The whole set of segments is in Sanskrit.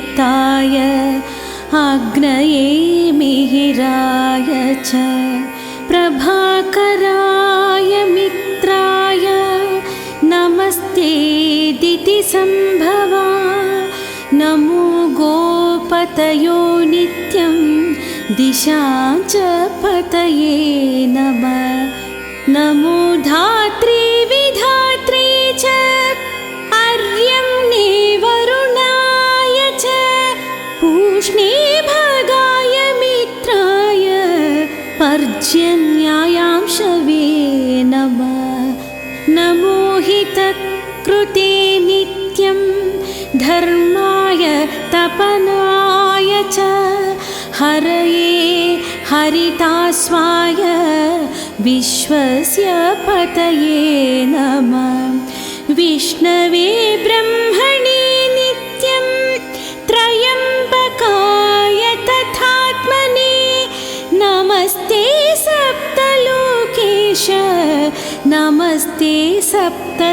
दीप्ताय अग्नये मिहिराय च प्रभाकराय मित्राय नमस्ते दितिसम्भवा नमो गोपतयो नित्यं दिशा च पतये नमः नमो धात्री पर्जन्यायांशवे नमः तत्कृते नित्यं धर्माय तपनाय च हरये हरितास्वाय विश्वस्य पतये नमः। विष्णवे ब्रह्मणे नमस्ते सप्तसप्तये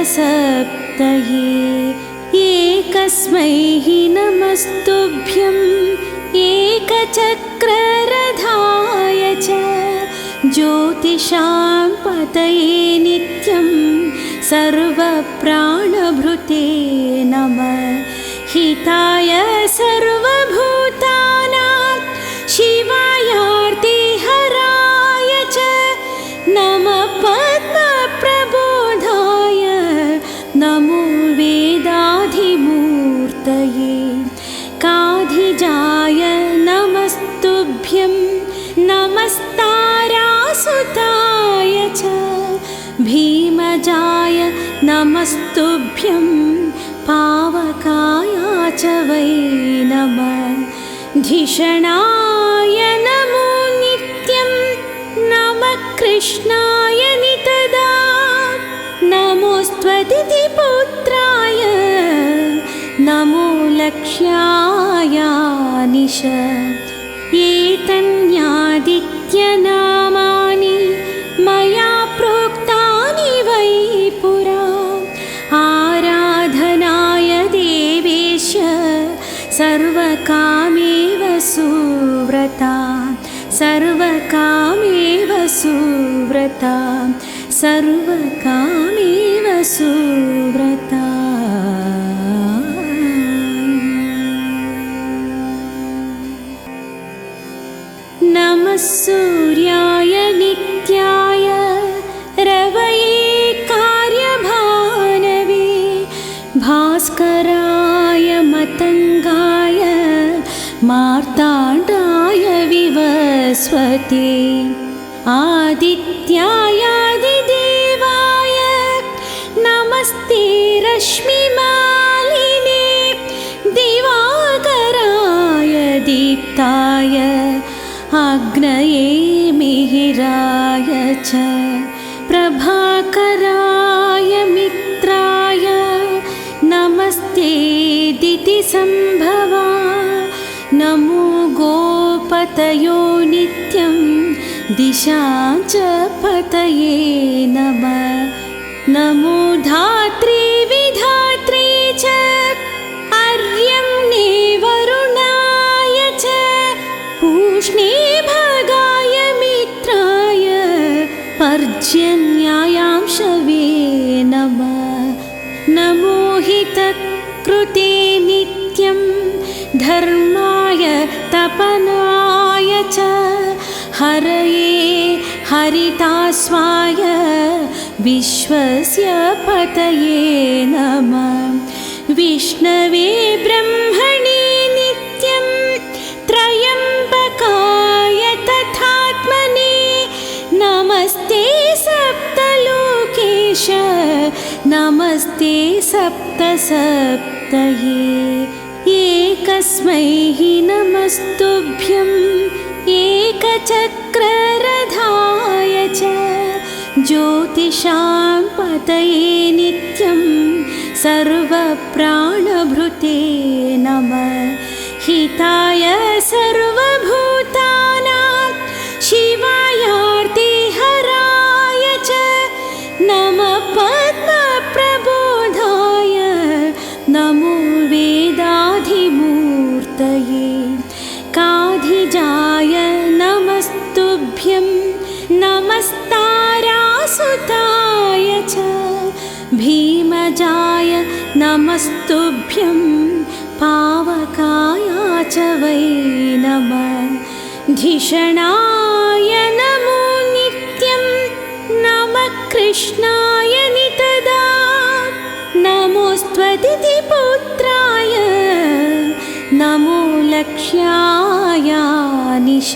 एकस्मै हि नमस्तुभ्यम्। एकचक्ररथाय च ज्योतिषां पतये नित्यं सर्वप्राणभृते नमः। हिताय सर्वभूतानां नमस्तारासुताय च भीमजाय नमस्तुभ्यं पावकाय च वै नमः धिषणाय नमो नित्यं नमः कृष्णाय नितदा नमोस्त्वदितिपुत्राय नमो लक्ष्याय निश मया प्रोक्तानि वै पुरा आराधनाय देवेश सर्वकामेव सुव्रता। सर्वकामेव सुव्रता। सर्वकामेव सुव्रता। नमः सूर्याय विवस्वते आदित्यायादिदेवाय नमस्ते रश्मिमालिने दिवाकराय दीप्ताय अग्नये मिहिराय च प्रभाकराय मित्राय नमस्ते दितिसम्भवा नमो गोपतयो दिशा च पतये नमः। नमो धात्री विधात्री च अर्यं वरुणाय च पूष्णे भगाय मित्राय पर्जन्यायांशवे नमः। नमो हि तत्कृते नित्यं धर्माय तपनाय च हरये हरितास्वाय विश्वस्य पतये नमः। विष्णवे ब्रह्मणे नित्यं त्रयम्बकाय तथात्मने नमस्ते सप्तलोकेश नमस्ते सप्तसप्तये। एकस्मै नमस्तुभ्यम् एकचक्ररथाय च ज्योतिषां पतये नित्यं सर्वप्राणभृते नमः। हिताय सर्वभू नमस्तारासुताय च भीमजाय नमस्तुभ्यं पावकाय च वै नमः। धिषणाय नमो नित्यं नमः कृष्णाय नितदा। नमोस्त्वदिति पुत्राय नमो लक्ष्याय निश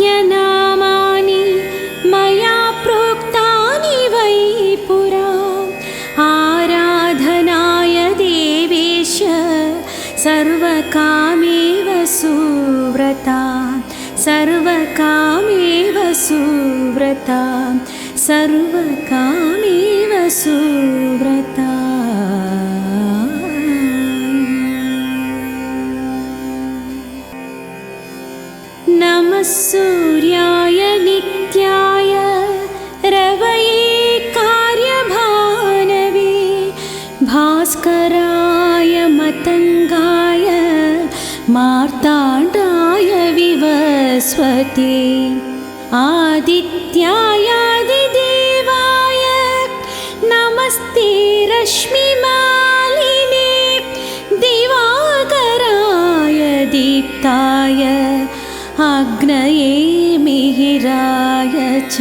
एतन्यादित्यनामानि मया प्रोक्तानि वै पुरा। आराधनाय देवेश सर्वकामेव सुव्रता। सर्वकामेव सुव्रता। सर्वकामेव सुव्रता सूर्याय नित्याय रवये कार्यभानवे भास्कराय मतङ्गाय मार्ताण्डाय विवस्वते आदित्यायादिदेवाय नमस्ते रश्मिमालिने दिवाकराय दीप्ताय अग्नये मिहिराय च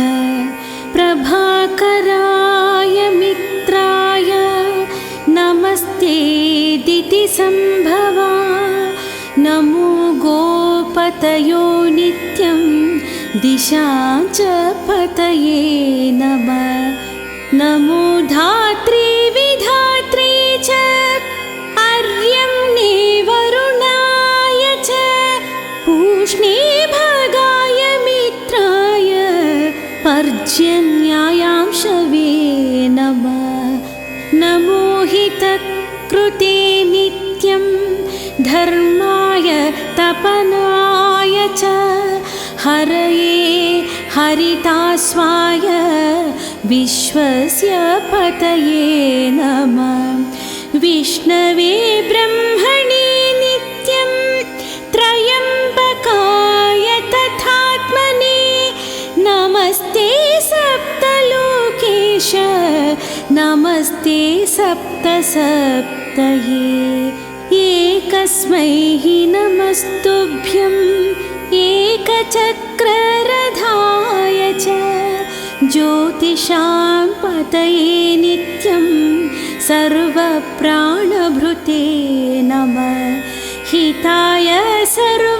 प्रभाकराय मित्राय नमस्ते दितिसम्भवा नमो गोपतयो नित्यं दिशा च पतये नमः। नमो धात्री धर्माय तपनाय च। हरये हरितास्वाय विश्वस्य पतये नमः। विष्णवे ब्रह्मणे नित्यं त्रयम्बकाय तथात्मने। नमस्ते सप्तलोकेश। नमस्ते सप्तसप्तये एकस्मै नमस्तुभ्यम् एकचक्ररथाय च ज्योतिषां पतये नित्यं सर्वप्राणभृते नमः। हिताय सर्वभूतानां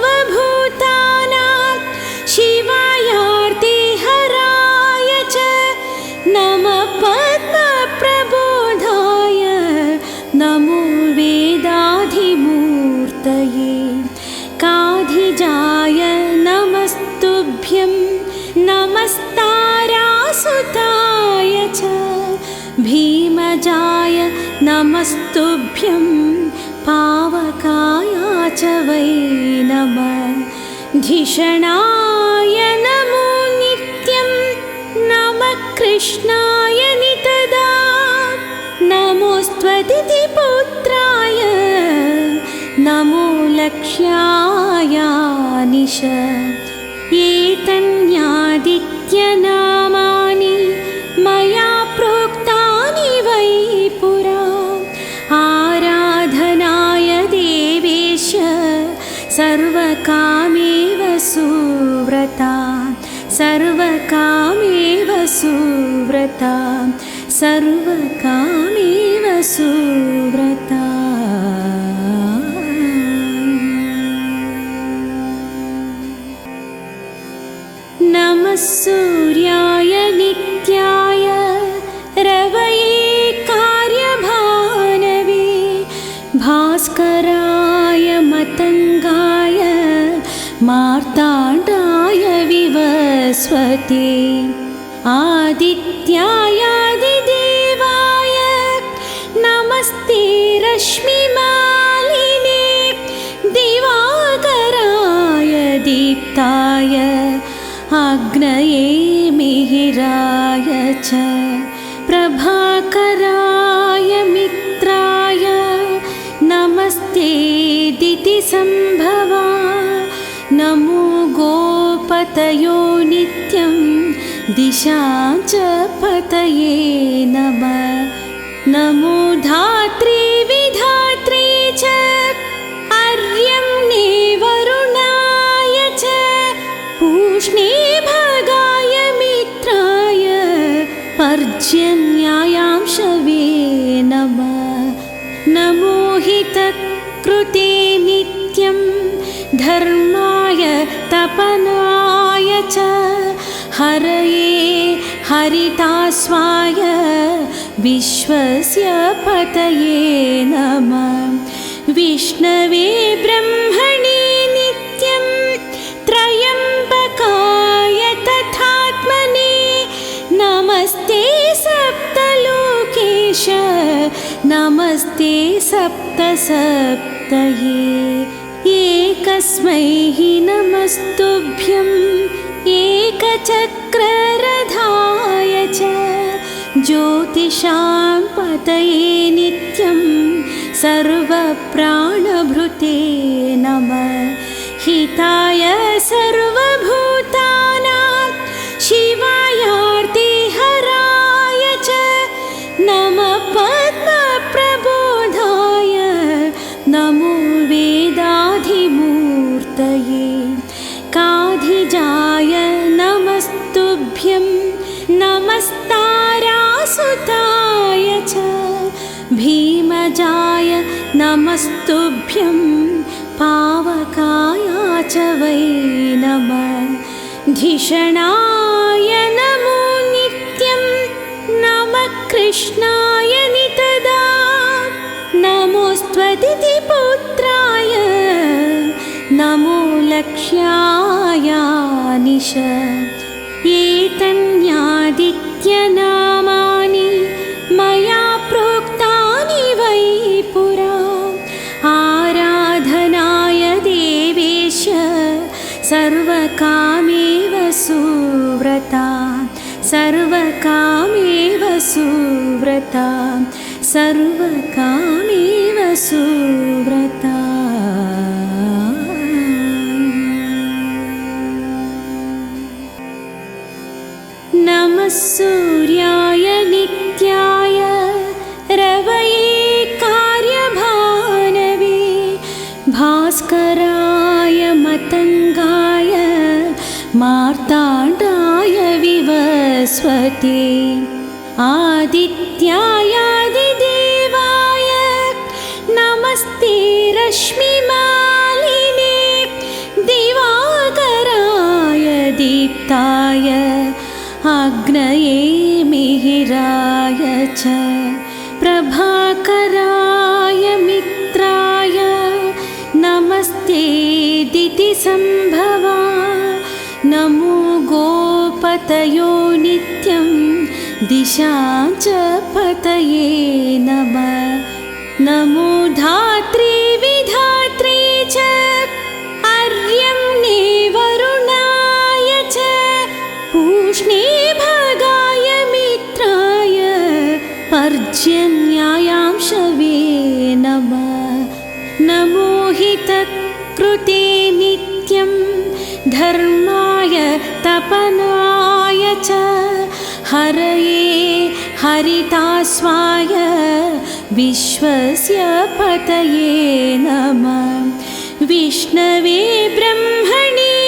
नमस्तुभ्यं पावकाय च वै नमः। धिषणाय नमो नित्यं नमः कृष्णाय नितदा। नमोस्त्वदिति पुत्राय नमो लक्ष्याय निश सर्वकामेव सुव्रता सर्वकामेव सुव्रता सर्वकामेव सुव्रता। नमः सूर्याय मार्ताण्डाय विवस्वते आदित्यायादिदेवाय नमस्ते रश्मिमालिने। दिवाकराय दीप्ताय अग्नये मिहिराय च प्रभाकराय मित्राय नमस्ते दितिसम्भवा नमो गोप पतयो नित्यं दिशा च पतये नमः। नमो धात्री धर्माय तपनाय च। हरये हरितास्वाय विश्वस्य पतये नमः। विष्णवे ब्रह्मणे नित्यं त्रयम्बकाय तथात्मने नमस्ते सप्तलोकेश। नमस्ते सप्तसप्तये एकस्मै नमस्तुभ्यम् एकचक्ररथाय च ज्योतिषां पतये नित्यं सर्वप्राणभृते नमः। हिताय सर्वभूतानां नमस्तुभ्यं पावकाय च वै नमः। धिषणाय नमो नित्यं नमः कृष्णाय नितदा। नमोस्त्वदितिपुत्राय नमो लक्ष्यायानिश। एतन्यादित्यनामानि सर्वकामेव सुव्रता सर्वकामेव अग्नये मिहिराय च प्रभाकराय मित्राय नमस्ते दितिसम्भवा नमो गोपतयो नित्यं दिशा च पतये नमः नमो धात्री पर्जन्यायांशवे नमः हितकृते नित्यं धर्माय तपनाय च हरये हरितास्वाय विश्वस्य पतये नमः। विष्णवे ब्रह्मणे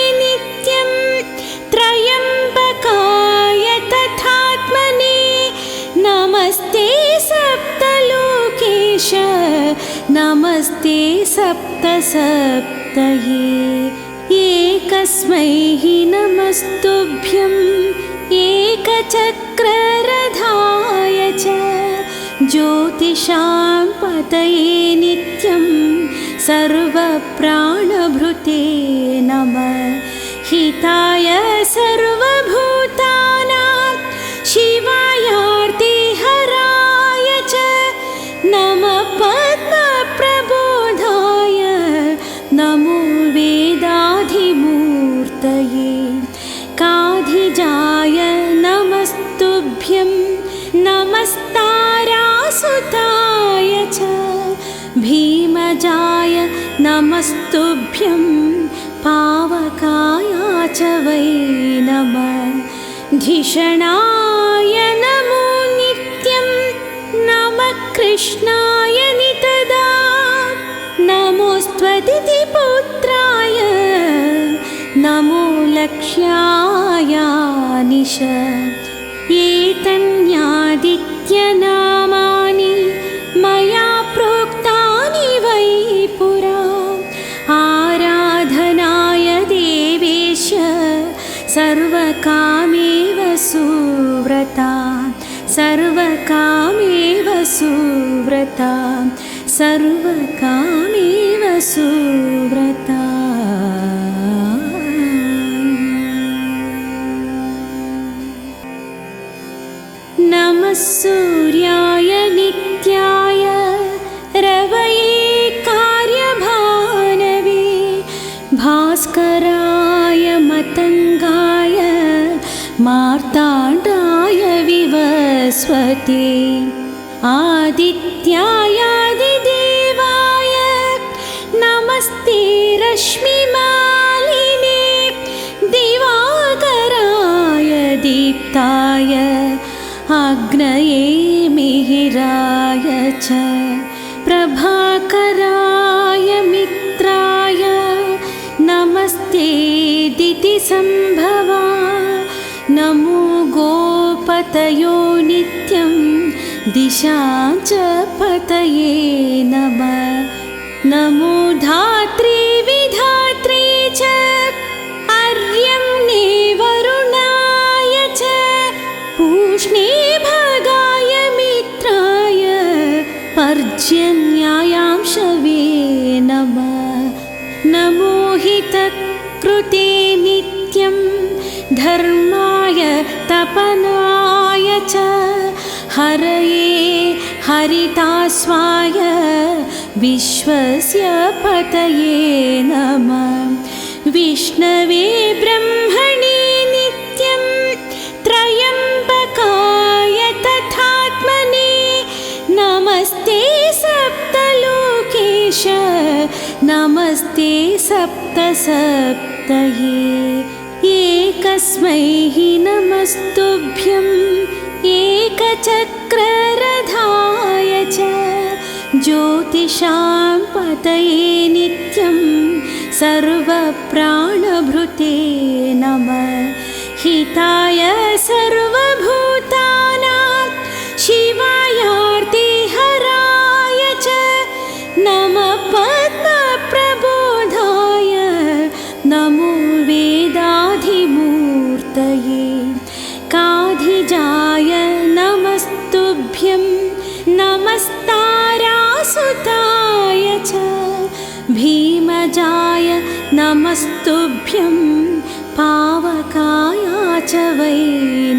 नमस्ते सप्तसप्तये। एकस्मै हि नमस्तुभ्यम् एकचक्ररथाय च। ज्योतिषां पतये नित्यं। सर्वप्राणभृते नमः। हिताय नमस्तुभ्यं पावकाय च वै नमः। धिषणाय नमो नित्यं नमः कृष्णाय नितदा। नमोऽस्त्वदितिपुत्राय नमो लक्ष्याय निश सर्वकामेव सुव्रता सर्वकामेव सुव्रता सर्वकामेव सुव्रता। नमः सूर्याय मार्ताण्डाय विवस्वते आदित्यायादिदेवाय नमस्ते रश्मिमालिने दिवाकराय दीप्ताय अग्नये मिहिराय च प्रभाकराय मित्राय नमस्ते दितिसम्भवा नमो गोपतयो नित्यं दिशा च पतये नमः। नमो धात्री विधात्री च अर्यं वरुणाय च पूष्णे भगाय मित्राय पर्जन्यायांशवे नमः। नमो हितकृते नित्यं धर्माय तपनाय च। हरये हरितास्वाय विश्वस्य पतये नमः। विष्णवे ब्रह्मणे नित्यं त्रयम्बकाय तथात्मने। नमस्ते सप्तलोकेश नमस्ते सप्तसप्तये एकस्मै हि नमस्तुभ्यम् एकचक्ररथाय च ज्योतिषां पतये नित्यं सर्वप्राणभृते नमः। हिताय सर्वभूतानां नमस्तारासुताय च भीमजाय नमस्तुभ्यं पावकाय च वै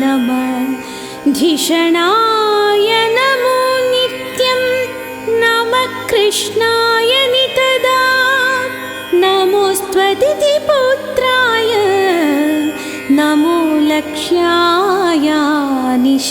नमः। धिषणाय नमो नित्यं नमः कृष्णाय नितदा। नमोऽस्त्वदितिपुत्राय नमो लक्ष्याय निश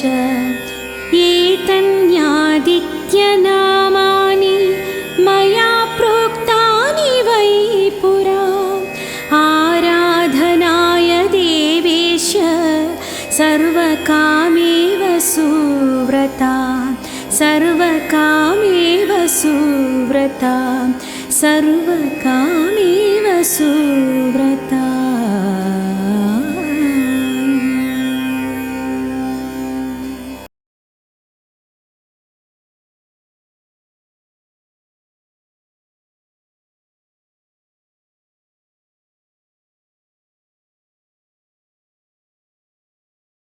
सर्वकामेव सुव्रता सुव्रता